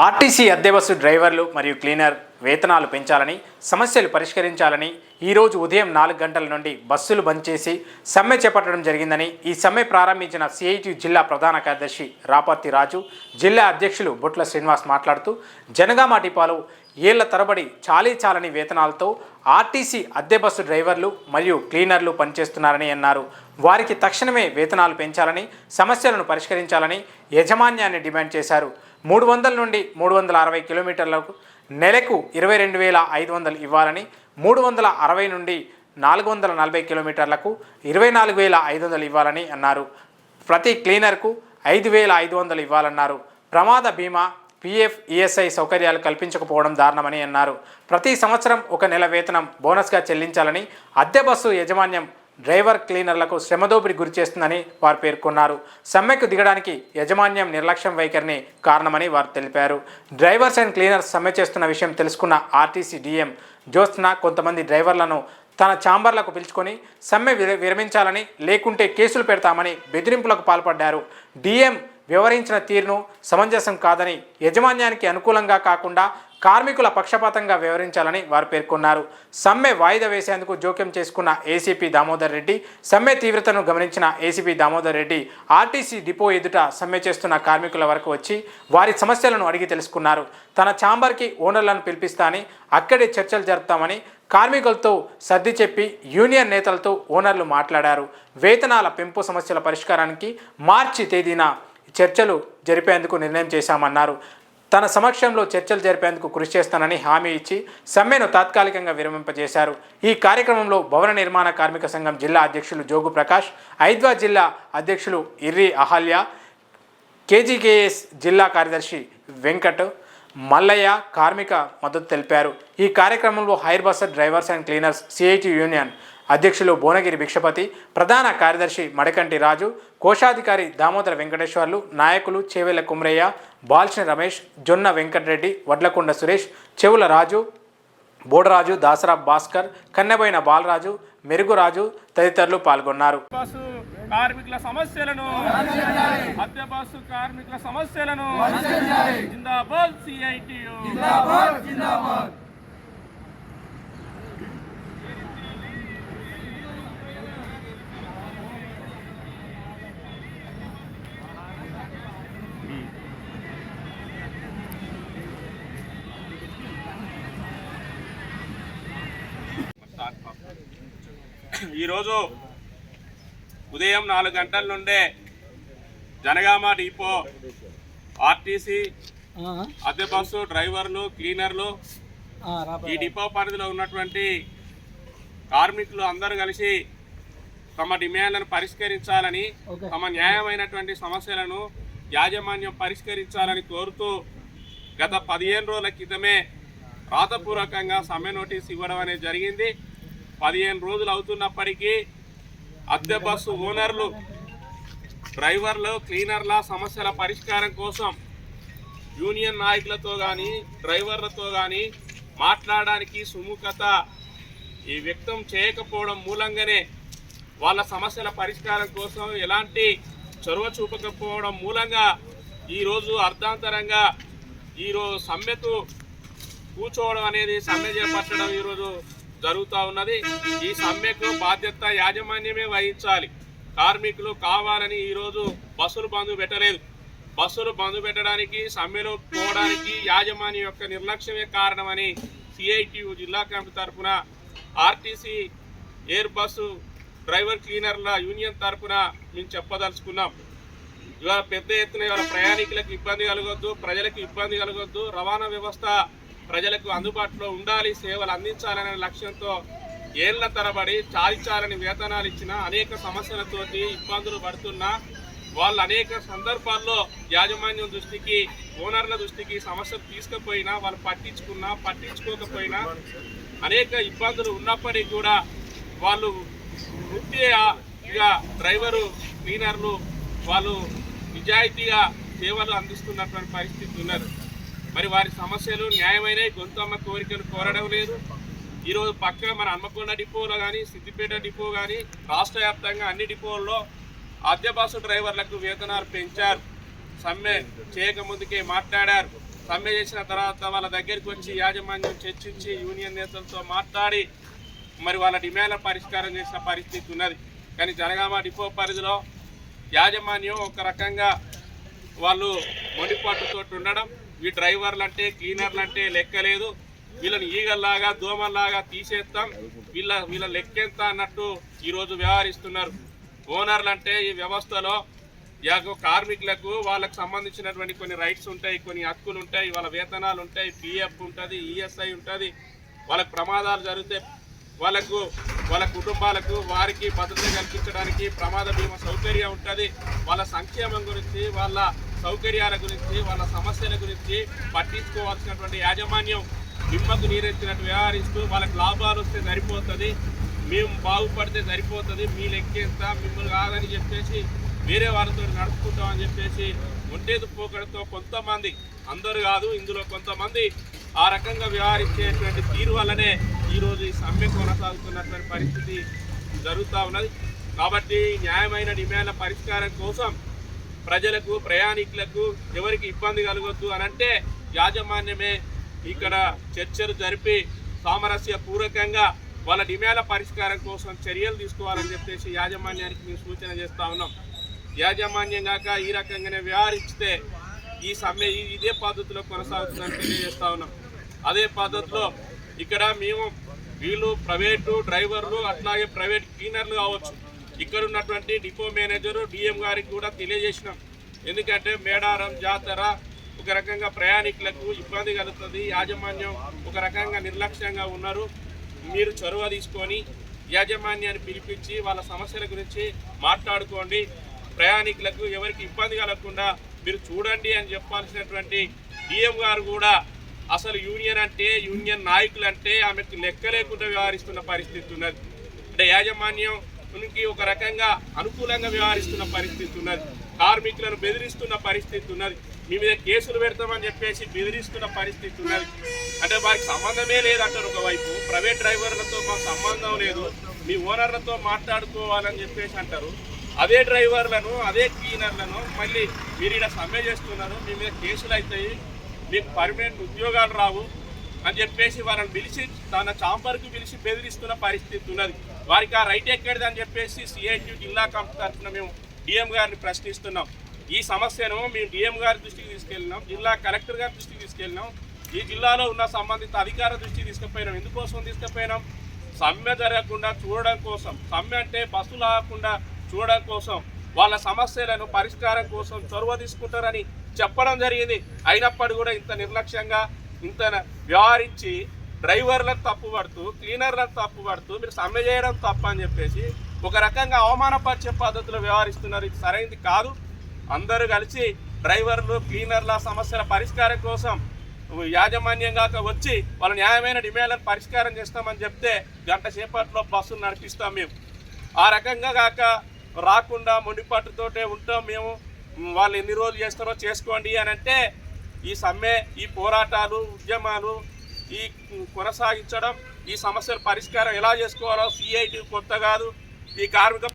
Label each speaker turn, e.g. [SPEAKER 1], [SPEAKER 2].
[SPEAKER 1] RTC అద్దె bus డ్రైవర్లు మరియు క్లీనర్ వేతనాలు పెంచాలని సమస్యలు పరిష్కరించాలని ఈరోజు ఉదయం నాలుగు గంటల నుండి బస్సులు బంద్ చేసి సమ్మె చేపట్టడం జరిగిందని ఈ సమ్మె ప్రారంభించిన సిఐటి జిల్లా ప్రధాన కార్యదర్శి రాపర్తి రాజు జిల్లా అధ్యక్షులు బొట్ల శ్రీనివాస్ మాట్లాడుతూ జనగామ డిపోలో ఏళ్ళ తరబడి చాలీ చాలని వేతనాలతో ఆర్టీసీ అద్దె బస్సు డ్రైవర్లు మరియు క్లీనర్లు పనిచేస్తున్నారని అన్నారు. వారికి తక్షణమే వేతనాలు పెంచాలని సమస్యలను పరిష్కరించాలని యజమాన్యాన్ని డిమాండ్ చేశారు. మూడు వందల నుండి మూడు వందల అరవై కిలోమీటర్లకు నెలకు ఇరవై రెండు వేల ఐదు వందలు ఇవ్వాలని మూడు వందల అరవై నుండి నాలుగు వందల నలభై కిలోమీటర్లకు ఇరవై నాలుగు వేల ఐదు వందలు ఇవ్వాలని అన్నారు. ప్రతి క్లీనర్కు ఐదు వేల ఐదు వందలు ఇవ్వాలన్నారు. ప్రమాద బీమా పీఎఫ్ ఈఎస్ఐ సౌకర్యాలు కల్పించకపోవడం దారుణమని అన్నారు. ప్రతి సంవత్సరం ఒక నెల వేతనం బోనస్గా చెల్లించాలని అద్దె బస్సు యాజమాన్యం డ్రైవర్ క్లీనర్లకు శ్రమదోపిడి గురి చేస్తుందని వారు పేర్కొన్నారు. సమ్మెకు దిగడానికి యాజమాన్యం నిర్లక్ష్యం వైఖరిని కారణమని వారు తెలిపారు. డ్రైవర్స్ అండ్ క్లీనర్స్ సమ్మె చేస్తున్న విషయం తెలుసుకున్న ఆర్టీసీ డీఎం జ్యోత్స్న కొంతమంది డ్రైవర్లను తన ఛాంబర్లకు పిలుచుకొని సమ్మె విర- విరమించాలని లేకుంటే కేసులు పెడతామని బెదిరింపులకు పాల్పడ్డారు. డీఎం వివరించిన తీరును సమంజసం కాదని యజమాన్యానికి అనుకూలంగా కాకుండా కార్మికుల పక్షపాతంగా వ్యవహరించాలని వారు పేర్కొన్నారు. సమ్మె వాయిదా వేసేందుకు జోక్యం చేసుకున్న ఏసీపీ దామోదర్ రెడ్డి సమ్మె తీవ్రతను గమనించిన ACP Damodar Reddy RTC depot ఎదుట సమ్మె చేస్తున్న కార్మికుల వరకు వచ్చి వారి సమస్యలను అడిగి తెలుసుకున్నారు. తన ఛాంబర్కి ఓనర్లను పిలిపిస్తాని అక్కడే చర్చలు జరుపుతామని కార్మికులతో సర్ది చెప్పి యూనియన్ నేతలతో ఓనర్లు మాట్లాడారు. వేతనాల పెంపు సమస్యల పరిష్కారానికి మార్చి తేదీన చర్చలు జరిపేందుకు నిర్ణయం చేశామన్నారు. తన సమక్షంలో చర్చలు జరిపేందుకు కృషి చేస్తానని హామీ ఇచ్చి సమ్మెను తాత్కాలికంగా విరమింపజేశారు. ఈ కార్యక్రమంలో భవన నిర్మాణ కార్మిక సంఘం జిల్లా అధ్యక్షులు జోగు ప్రకాష్ ఐద్వా జిల్లా అధ్యక్షులు ఇర్రి అహల్య కేజీకేఎస్ జిల్లా కార్యదర్శి వెంకట్ మల్లయ్య కార్మిక మద్దతు తెలిపారు. ఈ కార్యక్రమంలో hire bus drivers and cleaners CIT union అధ్యక్షులు భువనగిరి భిక్షపతి ప్రధాన కార్యదర్శి మడకంటి రాజు కోశాధికారి దామోదర వెంకటేశ్వర్లు నాయకులు చేవెళ్ళ కుమరయ్య బాల్చిన రమేష్ జొన్న వెంకటరెడ్డి వడ్లకొండ సురేష్ చెవుల రాజు బోడరాజు దాసరా భాస్కర్ కన్నెబోయిన బాలరాజు మెరుగురాజు తదితరులు పాల్గొన్నారు.
[SPEAKER 2] కార్మికుల సమస్యలను బస్సు కార్మికుల సమస్యలను జిందాబాద్ సిఐటియు. ఈరోజు ఉదయం నాలుగు గంటల నుండే జనగామ డిపో ఆర్టీసీ అద్దె బస్సు డ్రైవర్లు క్లీనర్లు ఈ డిపో పరిధిలో ఉన్నటువంటి కార్మికులు అందరూ కలిసి తమ డిమాండ్లను పరిష్కరించాలని తమ న్యాయమైనటువంటి సమస్యలను యాజమాన్యం పరిష్కరించాలని కోరుతూ గత పదిహేను రోజుల క్రితమే రాతపూర్వకంగా సమ్మె నోటీస్ ఇవ్వడం అనేది జరిగింది. పదిహేను రోజులు అవుతున్నప్పటికీ అద్దె బస్సు ఓనర్లు డ్రైవర్లు క్లీనర్ల సమస్యల పరిష్కారం కోసం యూనియన్ నాయకులతో కానీ డ్రైవర్లతో కానీ మాట్లాడడానికి సుముఖత ఈ వ్యక్తం చేయకపోవడం మూలంగానే వాళ్ళ సమస్యల పరిష్కారం కోసం ఎలాంటి చొరవ చూపకపోవడం మూలంగా ఈరోజు అర్ధాంతరంగా ఈరోజు సమ్మెకు కూర్చోవడం అనేది సమ్మె చేపట్టడం ఈరోజు జరుగుతూ ఉన్నది. ఈ సమ్మెకు బాధ్యత యాజమాన్యమే వహించాలి. కార్మికులు కావాలని ఈరోజు బస్సులు బంద్ పెట్టలేదు. బస్సులు బంద్ పెట్టడానికి సమ్మెలో పోవడానికి యాజమాన్యం యొక్క నిర్లక్ష్యమే కారణమని సిఐటియు జిల్లా కమిటీ తరఫున ఆర్టీసీ ఎయిర్ బస్సు డ్రైవర్ క్లీనర్ల యూనియన్ తరఫున మేము చెప్పదలుచుకున్నాం. ఇవాళ పెద్ద ఎత్తున ఇవాళ ప్రయాణికులకు ఇబ్బంది కలగొద్దు ప్రజలకు ఇబ్బంది కలగొద్దు రవాణా వ్యవస్థ ప్రజలకు అందుబాటులో ఉండాలి సేవలు అందించాలనే లక్ష్యంతో ఏళ్ళ తరబడి చాలించాలని వేతనాలు ఇచ్చిన అనేక సమస్యలతోటి ఇబ్బందులు పడుతున్నా వాళ్ళు అనేక సందర్భాల్లో యాజమాన్యం దృష్టికి ఓనర్ల దృష్టికి సమస్యలు తీసుకుపోయినా వాళ్ళు పట్టించుకున్నా పట్టించుకోకపోయినా అనేక ఇబ్బందులు ఉన్నప్పటికీ కూడా వాళ్ళు వృత్తిగా డ్రైవరు క్లీనర్లు వాళ్ళు నిజాయితీగా సేవలు అందిస్తున్నటువంటి పరిస్థితి ఉన్నారు మరి వారి సమస్యలు న్యాయమైన గొంతమ్మ కోరికలు కోరడం లేదు. ఈరోజు పక్క మన హన్మకొండ డిపోలో కానీ సిద్దిపేట డిపో కానీ రాష్ట్ర వ్యాప్తంగా అన్ని డిపోల్లో అద్దె బస్సు డ్రైవర్లకు వేతనాలు పెంచారు. సమ్మె చేయక ముందుకే మాట్లాడారు. సమ్మె చేసిన తర్వాత వాళ్ళ దగ్గరికి వచ్చి యాజమాన్యం చర్చించి యూనియన్ నేతలతో మాట్లాడి మరి వాళ్ళ డిమాండ్ల పరిష్కారం చేసిన పరిస్థితి ఉన్నది. కానీ జనగామ డిపో పరిధిలో యాజమాన్యం ఒక రకంగా వాళ్ళు మొండిపాటుతో ఉండడం ఈ డ్రైవర్లు అంటే క్లీనర్లు అంటే లెక్కలేదు. వీళ్ళని ఈగల్లాగా దోమల్లాగా తీసేస్తాం. వీళ్ళ వీళ్ళ లెక్కెంత అన్నట్టు ఈరోజు వ్యవహరిస్తున్నారు. ఓనర్లు అంటే ఈ వ్యవస్థలో యాగ కార్మికులకు వాళ్ళకు సంబంధించినటువంటి కొన్ని రైట్స్ ఉంటాయి కొన్ని హక్కులు ఉంటాయి వాళ్ళ వేతనాలు ఉంటాయి పిఎఫ్ ఉంటుంది ఈఎస్ఐ ఉంటుంది. వాళ్ళకు ప్రమాదాలు జరిగితే వాళ్ళకు వాళ్ళ కుటుంబాలకు వారికి భద్రత కల్పించడానికి ప్రమాద బీమా సౌకర్యం ఉంటుంది. వాళ్ళ సంక్షేమం గురించి వాళ్ళ సౌకర్యాల గురించి వాళ్ళ సమస్యల గురించి పట్టించుకోవాల్సినటువంటి యాజమాన్యం నిమ్మకు నీరెత్తినట్టు వ్యవహరిస్తూ వాళ్ళకి లాభాలు వస్తే సరిపోతుంది మేము బాగుపడితే సరిపోతుంది మీ లెక్కేస్తా మిమ్మల్ని కాదని చెప్పేసి వేరే వాళ్ళతో నడుపుకుంటామని చెప్పేసి ఒంటేది పోకడతో కొంతమంది అందరు కాదు ఇందులో కొంతమంది ఆ రకంగా వ్యవహరించేటువంటి తీరు వల్లనే ఈరోజు ఈ సమ్మె కొనసాగుతున్నటువంటి పరిస్థితి జరుగుతూ ఉన్నది. కాబట్టి న్యాయమైన డిమాండ్ల పరిష్కారం కోసం ప్రజలకు ప్రయాణికులకు ఎవరికి ఇబ్బంది కలగొద్దు అని అంటే యాజమాన్యమే ఇక్కడ చర్చలు జరిపి సామరస్య పూర్వకంగా వాళ్ళ డిమాండ్ల పరిష్కారం కోసం చర్యలు తీసుకోవాలని చెప్పేసి యాజమాన్యానికి మేము సూచన చేస్తా ఉన్నాం. యాజమాన్యం కాక ఈ రకంగానే వ్యవహరిస్తే ఈ సమ్మె ఇదే పద్ధతిలో కొనసాగుతుందని తెలియజేస్తూ ఉన్నాం. అదే పద్ధతిలో ఇక్కడ మేము వీళ్ళు ప్రైవేటు డ్రైవర్లు అట్లాగే ప్రైవేట్ క్లీనర్లు కావచ్చు. ఇక్కడ ఉన్నటువంటి డిపో మేనేజరు డిఎం గారికి కూడా తెలియజేసినాం. ఎందుకంటే మేడారం జాతర ఒక రకంగా ప్రయాణికులకు ఇబ్బంది కలుగుతుంది. యాజమాన్యం ఒక రకంగా నిర్లక్ష్యంగా ఉన్నారు. మీరు చొరవ తీసుకొని యాజమాన్యాన్ని పిలిపించి వాళ్ళ సమస్యల గురించి మాట్లాడుకోండి. ప్రయాణికులకు ఎవరికి ఇబ్బంది కలగకుండా మీరు చూడండి అని చెప్పాల్సినటువంటి డిఎం గారు కూడా అసలు యూనియన్ అంటే యూనియన్ నాయకులు అంటే ఆమెకు లెక్క లేకుండా వ్యవహరిస్తున్న పరిస్థితి ఉన్నది. అంటే యాజమాన్యం యాజమాన్యానికి ఒక రకంగా అనుకూలంగా వ్యవహరిస్తున్న పరిస్థితి ఉన్నది. కార్మికులను బెదిరిస్తున్న పరిస్థితి ఉన్నది. మీ మీద కేసులు పెడతామని చెప్పేసి బెదిరిస్తున్న పరిస్థితి ఉన్నది. అంటే వారికి సంబంధమే లేదంటారు ఒకవైపు. ప్రైవేట్ డ్రైవర్లతో మాకు సంబంధం లేదు. మీ ఓనర్లతో మాట్లాడుకోవాలని చెప్పేసి అంటారు. అదే డ్రైవర్లను అదే క్లీనర్లను మళ్ళీ మీరు ఇక్కడ సమ్మె చేస్తున్నారు. మీ మీద కేసులు అవుతాయి. మీకు పర్మనెంట్ ఉద్యోగాలు రావు. అని చెప్పేసి వాళ్ళని పిలిచి తన చాంబర్కి పిలిచి బెదిరిస్తున్న పరిస్థితి ఉన్నది. వారికి ఆ రైట్ ఎక్కడిది అని చెప్పేసి సిఐటి జిల్లా కమిటీ తరఫున మేము డిఎం గారిని ప్రశ్నిస్తున్నాం. ఈ సమస్యను మేము డిఎం గారి దృష్టికి తీసుకెళ్ళినాం. జిల్లా కలెక్టర్ గారి దృష్టికి తీసుకెళ్ళినాం. ఈ జిల్లాలో ఉన్న సంబంధిత అధికార దృష్టికి తీసుకుపోయినాం. ఎందుకోసం తీసుకుపోయినాం? సమ్మె జరగకుండా చూడడం కోసం. సమ్మె అంటే బస్సులు ఆగకుండా చూడడం కోసం. వాళ్ళ సమస్యలను పరిష్కారం కోసం చొరవ తీసుకుంటారని చెప్పడం జరిగింది. అయినప్పటికీ కూడా ఇంత నిర్లక్ష్యంగా ఇంత వ్యవహరించి డ్రైవర్లను తప్పుపడుతూ క్లీనర్లను తప్పుపడుతూ మీరు సమ్మె చేయడం తప్ప అని చెప్పేసి ఒక రకంగా అవమానపరిచే పద్ధతిలో వ్యవహరిస్తున్నారు. ఇది సరైనది కాదు. అందరూ కలిసి డ్రైవర్లు క్లీనర్ల సమస్యల పరిష్కారం కోసం యాజమాన్యం కాక వచ్చి వాళ్ళ న్యాయమైన డిమాండ్లను పరిష్కారం చేస్తామని చెప్తే గంట సేపట్లో బస్సులు నడిపిస్తాం మేము. ఆ రకంగా కాక రాకుండా మొండిపట్టుతోటే ఉంటాం మేము. వాళ్ళు ఎన్ని రోజులు చేస్తారో చేసుకోండి అని అంటే ఈ సమ్మె ఈ పోరాటాలు ఉద్యమాలు ఈ కొనసాగించడం ఈ సమస్యల పరిష్కారం ఎలా చేసుకోవాలో సిఐటి కొత్త కాదు. ఈ కార్మిక